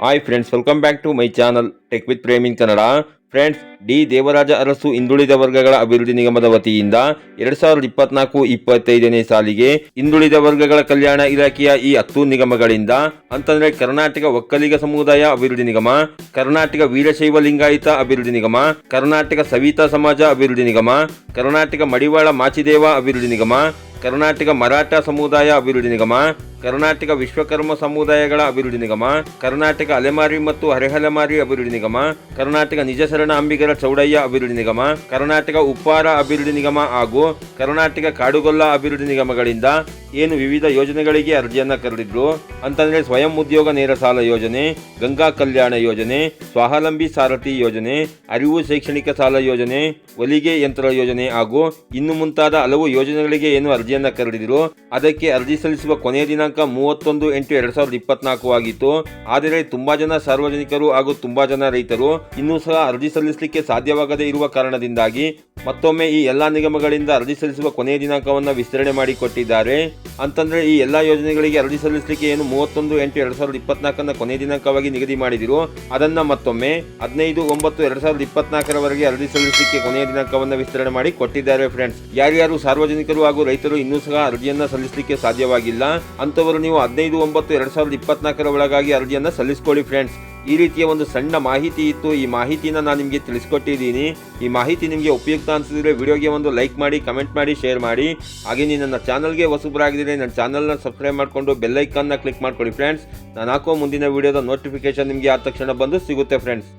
Hi friends welcome back to my channel tech with ಪ್ರೇಮಿನ್ Kannada friends D Devaraja Arasu ಹಿಂದುಳಿದ ವರ್ಗಗಳ ಅಭಿವೃದ್ಧಿ ನಿಗಮದ ವತಿಯಿಂದ ಎರಡ್ ಸಾವಿರದ ಇಪ್ಪತ್ನಾಲ್ಕು ಇಪ್ಪತ್ತೈದನೇ ಸಾಲಿಗೆ ಹಿಂದುಳಿದ ವರ್ಗಗಳ ಕಲ್ಯಾಣ ಇಲಾಖೆಯ ಈ ಹತ್ತು ನಿಗಮಗಳಿಂದ, ಅಂತಂದ್ರೆ ಕರ್ನಾಟಕ ಒಕ್ಕಲಿಗ ಸಮುದಾಯ ಅಭಿವೃದ್ಧಿ ನಿಗಮ, ಕರ್ನಾಟಕ ವೀರಶೈವ ಲಿಂಗಾಯತ ಅಭಿವೃದ್ಧಿ ನಿಗಮ, ಕರ್ನಾಟಕ ಸವಿತಾ ಸಮಾಜ ಅಭಿವೃದ್ಧಿ ನಿಗಮ, ಕರ್ನಾಟಕ ಮಡಿವಾಳ ಮಾಚಿದೇವ ಅಭಿವೃದ್ಧಿ ನಿಗಮ, ಕರ್ನಾಟಕ ಮರಾಠ ಸಮುದಾಯ ಅಭಿವೃದ್ಧಿ ನಿಗಮ ಕರ್ನಾಟಕ ವಿಶ್ವಕರ್ಮ ಸಮುದಾಯಗಳ ಅಭಿವೃದ್ಧಿ ನಿಗಮ, ಕರ್ನಾಟಕ ಅಲೆಮಾರಿ ಮತ್ತು ಹರೆಹಲೆಮಾರಿ ಅಭಿವೃದ್ಧಿ ನಿಗಮ, ಕರ್ನಾಟಕ ನಿಜಶರಣ ಅಂಬಿಗರ ಚೌಡಯ್ಯ ಅಭಿವೃದ್ಧಿ ನಿಗಮ, ಕರ್ನಾಟಕ ಉಪ್ಪಾರ ಅಭಿವೃದ್ಧಿ ನಿಗಮ ಹಾಗೂ ಕರ್ನಾಟಕ ಕಾಡುಗೊಲ್ಲ ಅಭಿವೃದ್ಧಿ ನಿಗಮಗಳಿಂದ ಏನು ವಿವಿಧ ಯೋಜನೆಗಳಿಗೆ ಅರ್ಜಿಯನ್ನು ಕರೆದಿದ್ರು ಅಂತಂದ್ರೆ ಸ್ವಯಂ ಉದ್ಯೋಗ ನೇರ ಸಾಲ ಯೋಜನೆ, ಗಂಗಾ ಕಲ್ಯಾಣ ಯೋಜನೆ, ಸ್ವಾವಲಂಬಿ ಸಾರಥಿ ಯೋಜನೆ, ಅರಿವು ಶೈಕ್ಷಣಿಕ ಸಾಲ ಯೋಜನೆ ಹೊಲಿಗೆ ಯಂತ್ರ ಯೋಜನೆ ಹಾಗೂ ಇನ್ನು ಮುಂತಾದ ಹಲವು ಯೋಜನೆಗಳಿಗೆ ಏನು ಅರ್ಜಿಯನ್ನು ಕರೆದಿದ್ರು ಅದಕ್ಕೆ ಅರ್ಜಿ ಸಲ್ಲಿಸುವ ಕೊನೆಯ ದಿನಾಂಕ ಮೂವತ್ತೊಂದು ಎಂಟು ಎರಡ್ ಸಾವಿರದ ಇಪ್ಪತ್ನಾಲ್ಕು ಆಗಿತ್ತು. ಆದರೆ ತುಂಬಾ ಜನ ಸಾರ್ವಜನಿಕರು ಹಾಗೂ ತುಂಬಾ ಜನ ರೈತರು ಇನ್ನೂ ಸಹ ಅರ್ಜಿ ಸಲ್ಲಿಸಲಿಕ್ಕೆ ಸಾಧ್ಯವಾಗದೇ ಇರುವ ಕಾರಣದಿಂದಾಗಿ ಮತ್ತೊಮ್ಮೆ ಈ ಎಲ್ಲಾ ನಿಗಮಗಳಿಂದ ಅರ್ಜಿ ಸಲ್ಲಿಸುವ ಕೊನೆಯ ದಿನಾಂಕವನ್ನು ವಿಸ್ತರಣೆ ಮಾಡಿ ಕೊಟ್ಟಿದ್ದಾರೆ ಅಂತಂದ್ರೆ ಈ ಎಲ್ಲ ಯೋಜನೆಗಳಿಗೆ ಅರ್ಜಿ ಸಲ್ಲಿಸಲಿಕ್ಕೆ ಏನು ಮೂವತ್ತೊಂದು, ಎಂಟು, ಎರಡು ಸಾವಿರದ ಇಪ್ಪತ್ನಾಲ್ಕನ ಕೊನೆಯ ದಿನಾಂಕವಾಗಿ ನಿಗದಿ ಮಾಡಿದಿರು. ಅದನ್ನು ಮತ್ತೊಮ್ಮೆ ಹದಿನೈದು, ಒಂಬತ್ತು, ಎರಡು ಸಾವಿರದ ಇಪ್ಪತ್ನಾಲ್ಕರವರೆಗೆ ಅರ್ಜಿ ಸಲ್ಲಿಸಲಿಕ್ಕೆ ಕೊನೆಯ ದಿನಾಂಕವನ್ನು ವಿಸ್ತರಣೆ ಮಾಡಿ ಕೊಟ್ಟಿದ್ದಾರೆ ಫ್ರೆಂಡ್ಸ್ ಯಾರ್ಯಾರು ಸಾರ್ವಜನಿಕರು ಹಾಗೂ ರೈತರು ಇನ್ನೂ ಸಹ ಅರ್ಜಿಯನ್ನು ಸಲ್ಲಿಸಲಿಕ್ಕೆ ಸಾಧ್ಯವಾಗಿಲ್ಲ ಅಂತವರು ನೀವು ಹದಿನೈದು, ಒಂಬತ್ತು, ಎರಡು ಸಾವಿರದ ಇಪ್ಪತ್ನಾಲ್ಕರ ಒಳಗಾಗಿ ಅರ್ಜಿಯನ್ನು ಸಲ್ಲಿಸ್ಕೊಳ್ಳಿ ಫ್ರೆಂಡ್ಸ್ ಈ ರೀತಿಯ ಒಂದು ಸಣ್ಣ ಮಾಹಿತಿ ಇತ್ತು. ಈ ಮಾಹಿತಿನ ನಾನು ನಿಮಗೆ ತಿಳಿಸ್ಕೊಟ್ಟಿದ್ದೀನಿ. ಈ ಮಾಹಿತಿ ನಿಮಗೆ ಉಪಯುಕ್ತ ಅನಿಸಿದ್ರೆ ವಿಡಿಯೋಗೆ ಒಂದು ಲೈಕ್ ಮಾಡಿ, ಕಮೆಂಟ್ ಮಾಡಿ, ಶೇರ್ ಮಾಡಿ. ಹಾಗೆ ನೀವು ನನ್ನ ಚಾನಲ್ಗೆ ಹೊಸಬರಾಗಿದ್ದರೆ ನನ್ನ ಚಾನಲ್ನ ಸಬ್ಸ್ಕ್ರೈಬ್ ಮಾಡಿಕೊಂಡು ಬೆಲ್ಲೈಕನ್ನ ಕ್ಲಿಕ್ ಮಾಡ್ಕೊಳ್ಳಿ ಫ್ರೆಂಡ್ಸ್. ನಾನು ಹಾಕೋ ಮುಂದಿನ ವಿಡಿಯೋದ ನೋಟಿಫಿಕೇಶನ್ ನಿಮಗೆ ಆದ ತಕ್ಷಣ ಬಂದು ಸಿಗುತ್ತೆ ಫ್ರೆಂಡ್ಸ್.